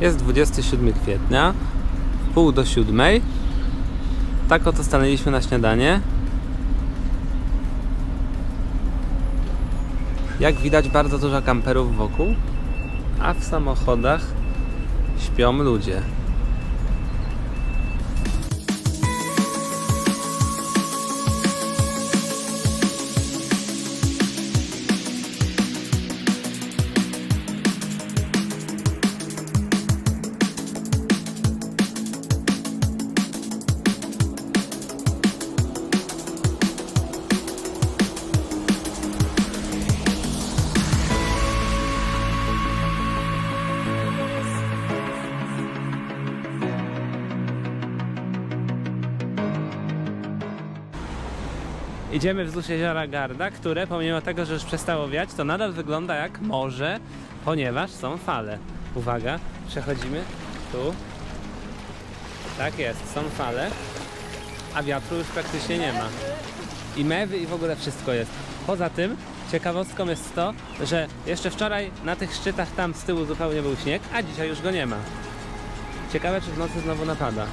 Jest 27 kwietnia, pół do siódmej. Tak oto stanęliśmy na śniadanie. Jak widać, bardzo dużo kamperów wokół, a w samochodach śpią ludzie. Idziemy wzdłuż jeziora Garda, które pomimo tego, że już przestało wiać, to nadal wygląda jak morze, ponieważ są fale. Uwaga, przechodzimy tu. Tak jest, są fale, a wiatru już praktycznie nie ma. I mewy i w ogóle wszystko jest. Poza tym ciekawostką jest to, że jeszcze wczoraj na tych szczytach tam z tyłu zupełnie był śnieg, a dzisiaj już go nie ma. Ciekawe, czy w nocy znowu napada.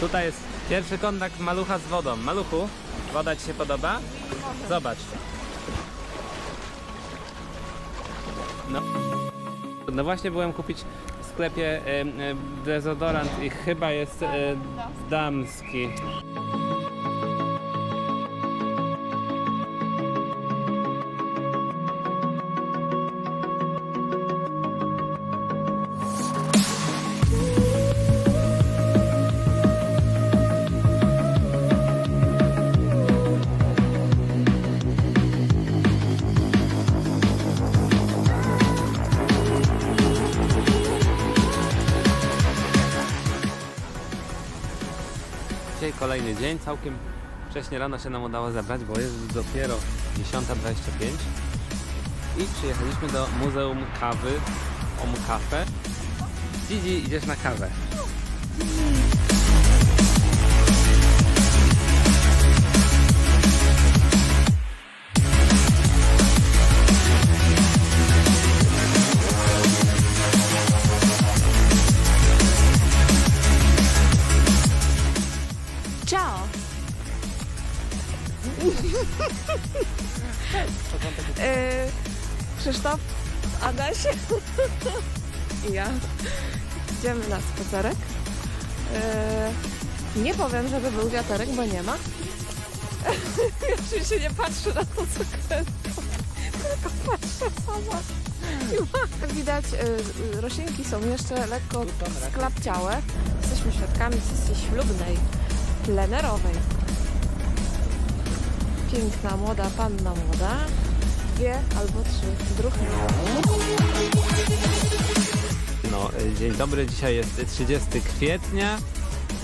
Tutaj jest pierwszy kontakt malucha z wodą. Maluchu, woda Ci się podoba? Zobacz. No, no właśnie byłem kupić w sklepie e, e, dezodorant i chyba jest e, damski. Kolejny dzień, całkiem wcześnie rano się nam udało zebrać, bo jest dopiero 10.25 i przyjechaliśmy do Muzeum Kawy Om Cafe. Gigi, idziesz na kawę. Yy, Krzysztof, Adaś i ja idziemy na spacerek. Yy, nie powiem, żeby był wiaterek, bo nie ma. Ja oczywiście nie patrzę na to, co kręcę, tylko patrzę sama. Widać, yy, roślinki są jeszcze lekko sklapciałe. Jesteśmy świadkami sesji ślubnej plenerowej. Piękna, młoda panna młoda. Dwie albo trzy druhny. No, e, dzień dobry, dzisiaj jest 30 kwietnia.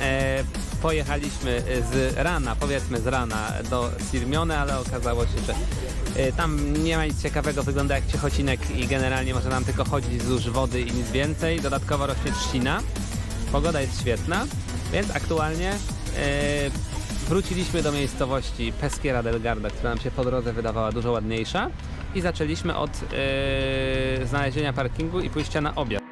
E, pojechaliśmy z rana, powiedzmy z rana do Sirmione, ale okazało się, że e, tam nie ma nic ciekawego, wygląda jak ciechocinek i generalnie może nam tylko chodzić wzdłuż wody i nic więcej. Dodatkowo rośnie trzcina. Pogoda jest świetna, więc aktualnie e, wróciliśmy do miejscowości Peschiera del Garda, która nam się po drodze wydawała dużo ładniejsza i zaczęliśmy od e, znalezienia parkingu i pójścia na obiad.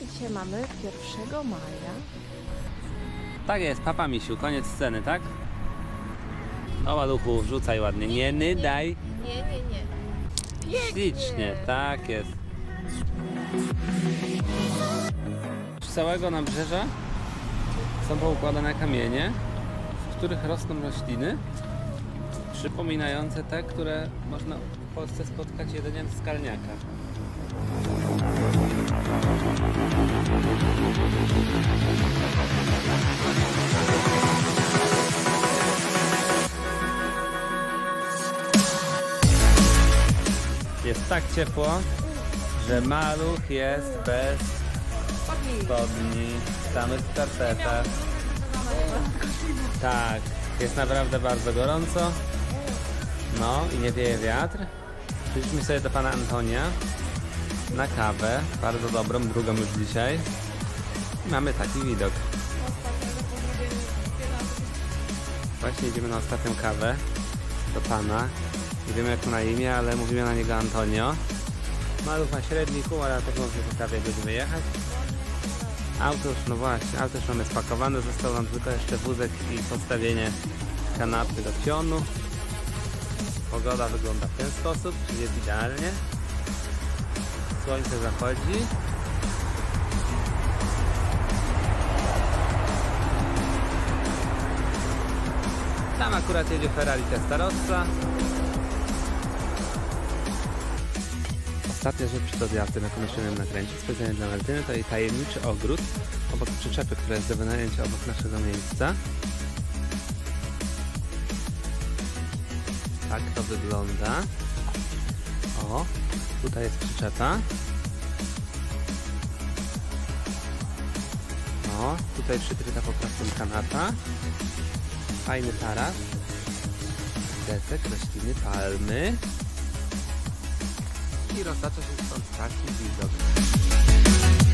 Dzisiaj mamy 1 maja. Tak jest, papa misiu, koniec sceny, tak? O maluchu, rzucaj ładnie. Nie nydaj. Nie, nie, nie. Ślicznie, tak jest. Z całego nabrzeża są poukładane kamienie, w których rosną rośliny przypominające te, które można w Polsce spotkać jedynie w skalniakach. Tak ciepło, że maluch jest bez spodni, w samych skarpetach. Tak, jest naprawdę bardzo gorąco. No i nie wieje wiatr. Przyszliśmy sobie do pana Antonia na kawę, bardzo dobrą, drugą już dzisiaj. Mamy taki widok. Właśnie idziemy na ostatnią kawę do pana. Nie wiemy jak na imię, ale mówimy na niego Antonio. Maluch ma średni humor, ale tak może po kawie będziemy jechać. Auto już, no właśnie, auto już mamy spakowane, został nam tylko jeszcze wózek i postawienie kanapy do pionu. Pogoda wygląda w ten sposób, czyli jest idealnie. Słońce zachodzi. Tam akurat jedzie Ferrari Testarossa. Ostatnia rzecz przed odjazdem, jaką miałem nakręcić, specjalnie dla Martyny, to jej tajemniczy ogród obok przyczepy, która jest do wynajęcia obok naszego miejsca. Tak to wygląda. O, tutaj jest przyczepa. O, tutaj przykryta po prostu kanapa. Fajny taras. Desek, rośliny, palmy. I roztacza się stąd taki widok.